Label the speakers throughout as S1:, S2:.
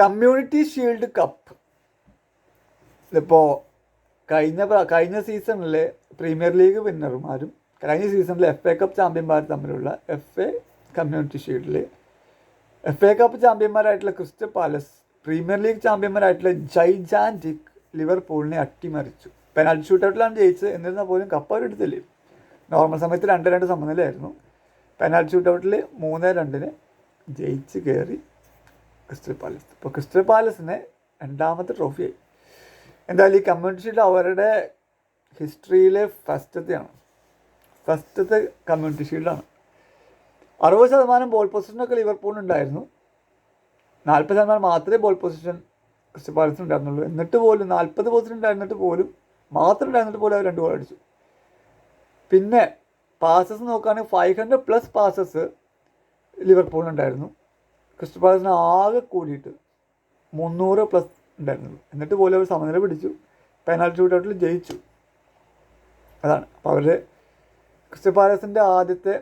S1: Community shield cup. ഇതിപ്പോൾ കഴിഞ്ഞ കഴിഞ്ഞ സീസണിലെ പ്രീമിയർ ലീഗ് വിന്നർമാരും കഴിഞ്ഞ സീസണിലെ എഫ് എ കപ്പ് ചാമ്പ്യന്മാർ തമ്മിലുള്ള എഫ് എ കമ്മ്യൂണിറ്റി ഷീൽഡിൽ എഫ് എ കപ്പ് ചാമ്പ്യന്മാരായിട്ടുള്ള ക്രിസ്റ്റൽ പാലസ് പ്രീമിയർ ലീഗ് ചാമ്പ്യന്മാരായിട്ടുള്ള ജൈജാന്റിക് ലിവർപൂളിനെ അട്ടിമറിച്ചു. പെനാൽറ്റി ഷൂട്ടൗട്ടിലാണ് ജയിച്ചത്. എന്നിരുന്നാൽ പോലും കപ്പ് അവർ എടുത്തില്ലേ? നോർമൽ സമയത്ത് രണ്ട് രണ്ട് സമനിലയായിരുന്നു. പെനാൽറ്റി ഷൂട്ടൗട്ടിൽ മൂന്ന് രണ്ടിന് ജയിച്ച് കയറി ക്രിസ്റ്റൽ പാലസ്. ഇപ്പോൾ ക്രിസ്റ്റൽ പാലസിന് രണ്ടാമത്തെ ട്രോഫിയായി. എന്തായാലും ഈ കമ്മ്യൂണിറ്റി ഷീൽഡ് അവരുടെ ഹിസ്റ്ററിയിലെ ഫസ്റ്റത്തെയാണ് ഫസ്റ്റത്തെ കമ്മ്യൂണിറ്റി ഷീൽഡാണ് അറുപത് ശതമാനം ബോൾ പൊസിഷനൊക്കെ ലിവർപൂളിനുണ്ടായിരുന്നു നാൽപ്പത് ശതമാനം മാത്രമേ ബോൾ പൊസിഷൻ ക്രിസ്റ്റൽ പാലസിന് ഉണ്ടായിരുന്നുള്ളൂ. എന്നിട്ട് പോലും നാൽപ്പത് പൊസിഷൻ ഉണ്ടായിരുന്നിട്ട് പോലും മാത്രം ഉണ്ടായിരുന്നിട്ട് പോലും അവർ രണ്ട് ഗോൾ അടിച്ചു. പിന്നെ പാസസ് നോക്കുകയാണെങ്കിൽ ഫൈവ് ഹൺഡ്രഡ് പ്ലസ് പാസസ് ലിവർപൂളിനുണ്ടായിരുന്നു ക്രിസ്റ്റൽ പാലസിന് ആകെ കൂടിയിട്ട് മുന്നൂറ് പ്ലസ് ഉണ്ടായിരുന്നുള്ളൂ. എന്നിട്ട് പോലും അവർ സമനില പിടിച്ചു. പെനാൽറ്റി ഷൂട്ടൗട്ടിൽ ജയിച്ചു. അതാണ്. അപ്പോൾ അവർ ക്രിസ്റ്റൽ പാലസിന്റെ ആദ്യത്തെ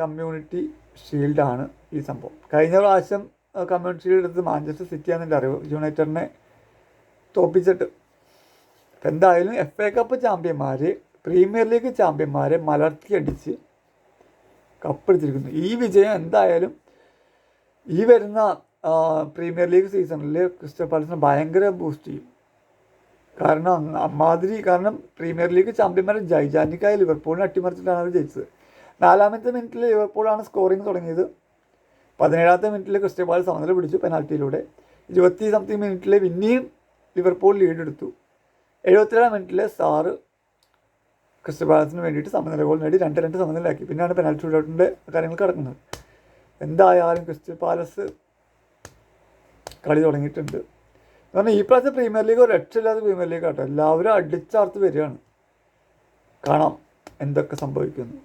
S1: കമ്മ്യൂണിറ്റി ഷീൽഡാണ് ഈ സംഭവം. കഴിഞ്ഞ പ്രാവശ്യം കമ്മ്യൂണിറ്റി ഷീൽഡ് എടുത്ത് മാഞ്ചസ്റ്റർ സിറ്റി എന്റെ അറിവ്. യുണൈറ്റഡിനെ തോപ്പിച്ചിട്ട്. എന്തായാലും എഫ് എ കപ്പ് ചാമ്പ്യന്മാർ പ്രീമിയർ ലീഗ് ചാമ്പ്യന്മാരെ മലർത്തിയടിച്ച് കപ്പെടുത്തിരിക്കുന്നു ഈ വിജയം എന്തായാലും ഈ വരുന്ന പ്രീമിയർ ലീഗ് സീസണിൽ ക്രിസ്റ്റൽ പാലസിനെ ഭയങ്കര ബൂസ്റ്റ് ചെയ്യും. കാരണം അമ്മാതിരി കാരണം പ്രീമിയർ ലീഗ് ചാമ്പ്യന്മാർ ജൈജാനിക്കായ ലിവർപൂളിനെ അട്ടിമറിച്ചിട്ടാണ് അവർ ജയിച്ചത്. നാലാമത്തെ മിനിറ്റിൽ ലിവർപൂളാണ് സ്കോറിങ് തുടങ്ങിയത്. പതിനേഴാമത്തെ മിനിറ്റിൽ ക്രിസ്റ്റൽ പാലസ് സമനില പിടിച്ചു പെനാൽറ്റിയിലൂടെ. ഇരുപത്തി സംതിങ് മിനിറ്റിൽ പിന്നെയും ലിവർപൂൾ ലീഡ് എടുത്തു. എഴുപത്തിയേഴാം മിനിറ്റിൽ സാറ് ക്രിസ്റ്റൽ പാലസിന് വേണ്ടിയിട്ട് സമനില ഗോൾ നേടി. രണ്ട് രണ്ട് സമനിലയാക്കി. പിന്നെയാണ് പെനാൽറ്റി ഷൂട്ടൗട്ടിന്റെ കാര്യങ്ങൾ കിടക്കുന്നത്. എന്തായാലും ക്രിസ്റ്റൽ പാലസ് കളി തുടങ്ങിയിട്ടുണ്ട്. എന്ന് പറഞ്ഞാൽ ഈ പ്രാവശ്യം പ്രീമിയർ ലീഗ് ഒരു രക്ഷയില്ലാത്ത പ്രീമിയർ ലീഗ് ആട്ടോ. എല്ലാവരും അടിച്ചാർത്ത് വരികയാണ്. കാണാം എന്തൊക്കെ സംഭവിക്കുന്നു.